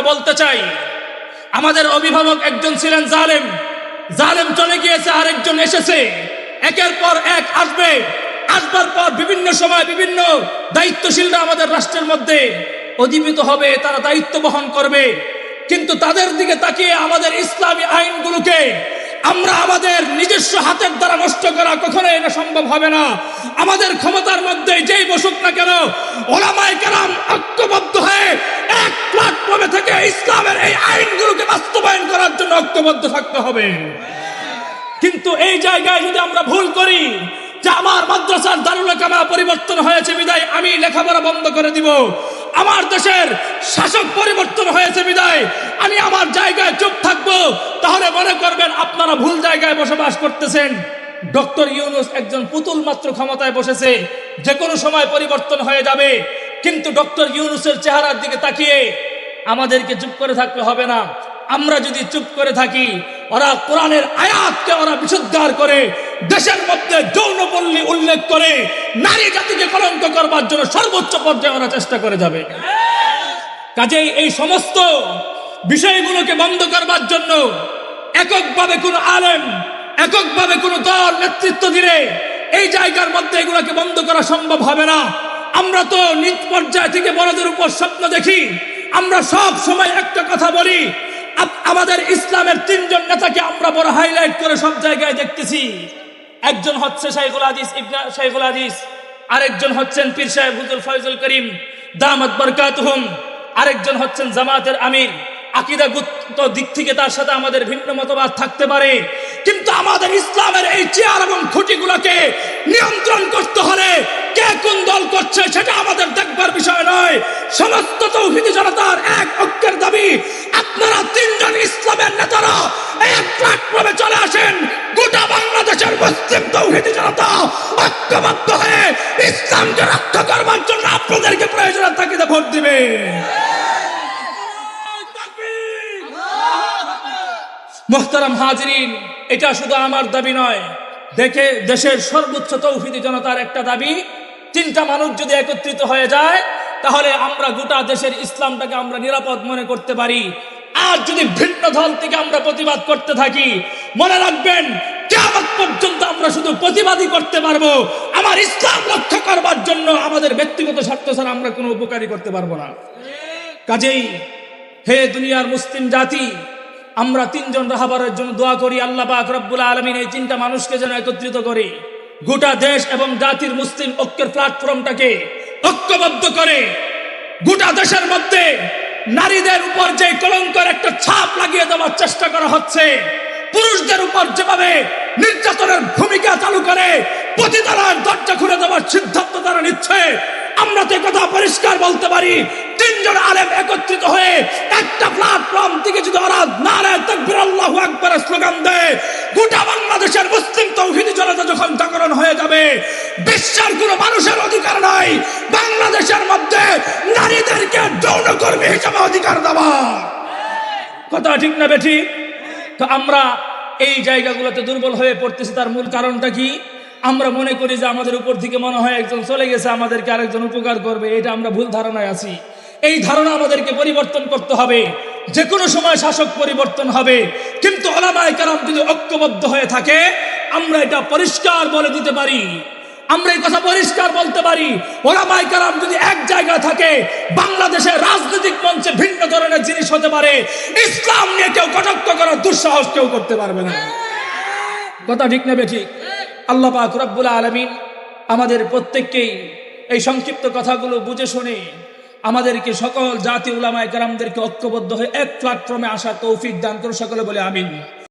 আমরা বলতে চাই, আমাদের অভিভাবক একজন ছিলেন জালেম। জালেম চলে গিয়েছে, আরেকজন এসেছে। একের পর এক আসবে। আসবার পর বিভিন্ন সময় বিভিন্ন দায়িত্বশীলরা আমাদের রাষ্ট্রের মধ্যে অধিমিত হবে, তারা দায়িত্ব বহন করবে। কিন্তু তাদের দিকে তাকিয়ে আমাদের ইসলামী আইনগুলোকে আমরা আমাদের নিজস্ব হাতের দ্বারা নষ্ট করা কখনো এটা সম্ভব হবে না। আমাদের ক্ষমতার মধ্যে যেই বসুক না কেন ওলামাই কেরাম ঐক্যবদ্ধ হয়ে এক প্ল্যাটফর্মে থেকে ইসলামের এই আইনগুলোকে বাস্তবায়ন করার জন্য ঐক্যবদ্ধ থাকতে হবে। কিন্তু এই জায়গায় যদি আমরা ভুল করি, যে আমার মাদ্রাসার দারুল কামা পরিবর্তন হয়েছে বিদায়, আমি লেখাপড়া বন্ধ করে দিব। আমার দেশের শাসক পরিবর্তন হয়েছে বিদায়। আমি আমার জায়গায় চুপ থাকব। তাহলে মনে করবেন আপনারা ভুল জায়গায় বসবাস করতেছেন। ডক্টর ইউনুস একজন পুতুল মাত্র ক্ষমতায় বসেছে। যে কোনো সময় পরিবর্তন হয়ে যাবে। কিন্তু ডক্টর ইউনুসের চেহারার দিকে তাকিয়ে আমাদেরকে চুপ করে থাকতে হবে না। আমরা যদি চুপ করে থাকি, ওরা কোরআনের আয়াতকে ওরা বিশুদ্ধার করে, দেশের মধ্যে যৌনপল্লী উল্লেখ করে, নারী জাতিকে কলঙ্ক করবার জন্য সর্বোচ্চ পর্যায়ে ওরা চেষ্টা করে যাবে। কাজেই এই সমস্ত বিষয়গুলোকে বন্ধ করবার জন্য এককভাবে কোনো আলেম, এককভাবে কোনো দল নেতৃত্ব দিলে এই জায়গার মধ্যে এগুলোকে বন্ধ করা সম্ভব হবে না। আমরা তো নিজ পর্যায় থেকে বড়দের উপর স্বপ্ন দেখি। আমরা সব সময় একটা কথা বলি আমাদের ইসলামের তিনজন নেতাকে আমরা বড় হাইলাইট করে সব জায়গায় দেখতেছি। একজন হচ্ছে শাইখুল হাদিস, ইবনা শাইখুল হাদিস, আরেকজন হচ্ছেন পীর সাহেব হুজুর ফয়জুল করিম, দামাত বরকাতুহুম, আরেকজন হচ্ছেন জামাতের আমির। আকিদাগত দিক থেকে তার সাথে আমাদের ভিন্ন মতবাদ থাকতে পারে। কিন্তু আমাদের ইসলামের এই চেয়ার এবং খুঁটিগুলোকে নিয়ন্ত্রণ করতে কোন দল করছে সেটা আমাদের দেখবার বিষয় নয়। সমস্ত তৌহিদি জনতার এক ঐক্যের দাবি, আপনারা তিনজন ইসলামের নেতারা এক প্ল্যাটফর্মে চলে আসেন। গোটা বাংলাদেশের মুসলিম তৌহিদি জনতা ঐক্যবদ্ধ হয়ে ইসলামকে রক্ষা করবার জন্য আপনাদেরকে প্রয়োজনের তাকিদে ভোট দিবে। মোহতারাম হাজরিন, এটা শুধু আমার দাবি নয়। দেখে দেশের সর্বোচ্চ তৌহিদি জনতার একটা দাবি তিনটা মানুষ যদি একত্রিত হয়ে যায়, তাহলে আমরা গোটা দেশের ইসলামটাকে আমরা নিরাপদ মনে করতে পারি। আর যদি ভিন্ন দল থেকে আমরা প্রতিবাদ করতে থাকি, মনে রাখবেন কেমন পর্যন্ত আমরা শুধু প্রতিবাদই করতে পারব। আমার ইসলাম রক্ষা করবার জন্য আমাদের ব্যক্তিগত স্বার্থ ছাড়া আমরা কোনো উপকারী করতে পারব না। কাজেই হে দুনিয়ার মুসলিম জাতি, আমরা তিনজন রাহাবারের জন্য দোয়া করি, আল্লাহ পাক রব্বুল আলমিন এই তিনটা মানুষকে যেন একত্রিত করে। গোটা দেশ এবং জাতির মুসলিম ঐক্যের প্ল্যাটফর্মটাকে ঐক্যবদ্ধ করে গোটা দেশের মধ্যে নারীদের উপর যে কলঙ্কের একটা ছাপ লাগিয়ে দেওয়ার চেষ্টা করা হচ্ছে, পুরুষদের উপর যেভাবে নির্যাতনের ভূমিকা চালু করে পতিতালার দরজা খুলে দেওয়ার সিদ্ধান্ত তারা নিচ্ছে, আমরা তো কথা পরিষ্কার বলতে পারি, তিনজন আলেম একত্রিত হয়ে একটা প্ল্যাটফর্ম থেকে যদি ওরা নারায় তকবির আল্লাহু আকবার স্লোগান দেয়, গোটা বাংলাদেশের মুসলিম তৌহিদি জনতা যখন যাবে বিশ্বের কোনো মানুষের অধিকার নাই। বাংলাদেশের মধ্যে নারীদেরকে যৌনকর্মী হিসেবে অধিকার দেওয়া। কথা ঠিক না বেঠি? তো আমরা এই জায়গাগুলোতে দুর্বল হয়ে পড়তেছি, তার মূল কারণটা কি? আমরা মনে করি যে আমাদের উপর থেকে মনে হয় একজন চলে গেছে, আমাদেরকে আরেকজন উপকার করবে, এটা আমরা ভুল ধারণায় আছি। এই ধারণা আমাদেরকে পরিবর্তন করতে হবে। যে কোনো সময় শাসক পরিবর্তন হবে। কিন্তু ওলামায় কারণ যদি ঐক্যবদ্ধ হয়ে থাকে আমরা এটা পরিষ্কার বলে দিতে পারি। আমরা এই কথা পরিষ্কার বলতে পারি। ওলামাই কালাম যদি এক জায়গায় থাকে, বাংলাদেশের রাজনৈতিক মঞ্চে ভিন্ন ধরনের জিনিস হতে পারে। ইসলাম নিয়ে কেউ কটাক্ত করার দুঃসাহস কেউ করতে পারবে না। কথা ঠিক নেবে ঠিক আল্লাহ পাক রব্বুল আলমিন আমাদের প্রত্যেককেই এই সংক্ষিপ্ত কথাগুলো বুঝে শুনে আমাদেরকে সকল জাতি উলামায় কারামদেরকে ঐক্যবদ্ধ হয়ে এক প্ল্যাটফর্মে আসার তৌফিক দান করে সকলে বলে আমিন।